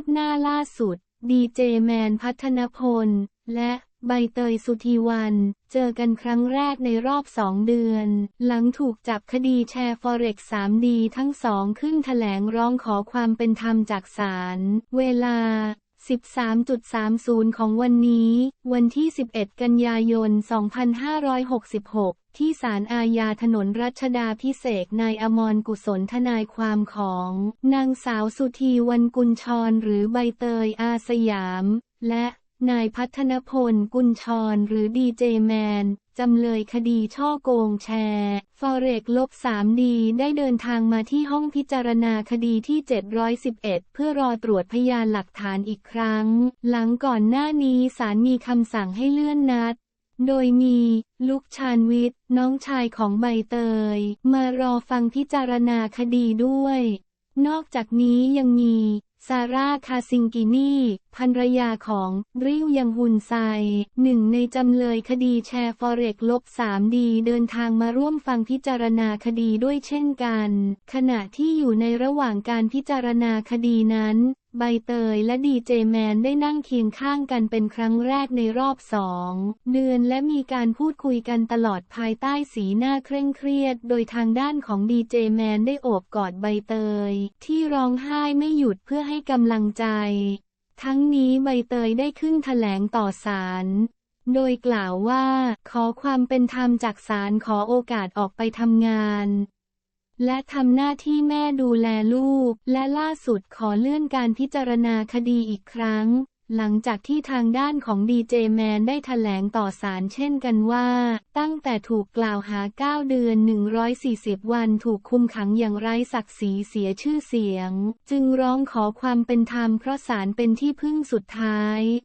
บหน้าล่าสุด ดีเจแมนพัฒนพล และใบเตยสุธีวัน เจอกันครั้งแรกในรอบสองเดือน หลังถูกจับคดีแชร์ฟอเร็ก 3D ทั้งสองขึ้นแถลงร้องขอความเป็นธรรมจากศาล เวลา 13.30 ของวันนี้ วันที่ 11 กันยายน 2566 ที่ศาลอาญาถนนรัชดาพิเศษนายอมรกุศลทนายความของ นางสาวสุธีวันกุลชรหรือใบเตยอาสยาม และ นายพัฒนพล กุลชร หรือดีเจแมน จำเลยคดีช่อโกงแชร์ฟอเรกลบ 3D ได้เดินทางมาที่ห้องพิจารณาคดีที่ 711 เพื่อรอตรวจพยานหลักฐานอีกครั้ง หลังก่อนหน้านี้ศาลมีคำสั่งให้เลื่อนนัด โดยมี ลุกชานวิทย์ น้องชายของใบเตย มารอฟังพิจารณาคดีด้วย นอกจากนี้ยังมี ซาร่า คาซิงกินีภรรยาของริวยังฮุนไซ หนึ่งในจำเลยคดีแชร์ฟอเร็กลบ 3D เดินทางมาร่วมฟังพิจารณาคดีด้วยเช่นกัน ขณะที่อยู่ในระหว่างการพิจารณาคดีนั้นใบเตยและดีเจแมนได้นั่งเคียงข้างกันเป็นครั้งแรกในรอบสองเดือนและมีการพูดคุยกันตลอดภายใต้สีหน้าเคร่งเครียด โดยทางด้านของดีเจแมนได้โอบกอดใบเตย ที่ร้องไห้ไม่หยุดเพื่อให้กำลังใจ ทั้งนี้ใบเตยได้ขึ้นแถลงต่อศาลโดยกล่าวว่า ขอความเป็นธรรมจากศาลขอโอกาสออกไปทำงาน และทำหน้าที่แม่ดูแลลูก และล่าสุดขอเลื่อนการพิจารณาคดีอีกครั้ง หลังจากที่ทางด้านของดีเจแมนได้แถลงต่อศาลเช่นกันว่า ตั้งแต่ถูกกล่าวหา 9 เดือน 140 วันถูกคุมขังอย่างไร้ศักดิ์ศรีเสียชื่อเสียง จึงร้องขอความเป็นธรรมเพราะศาลเป็นที่พึ่งสุดท้าย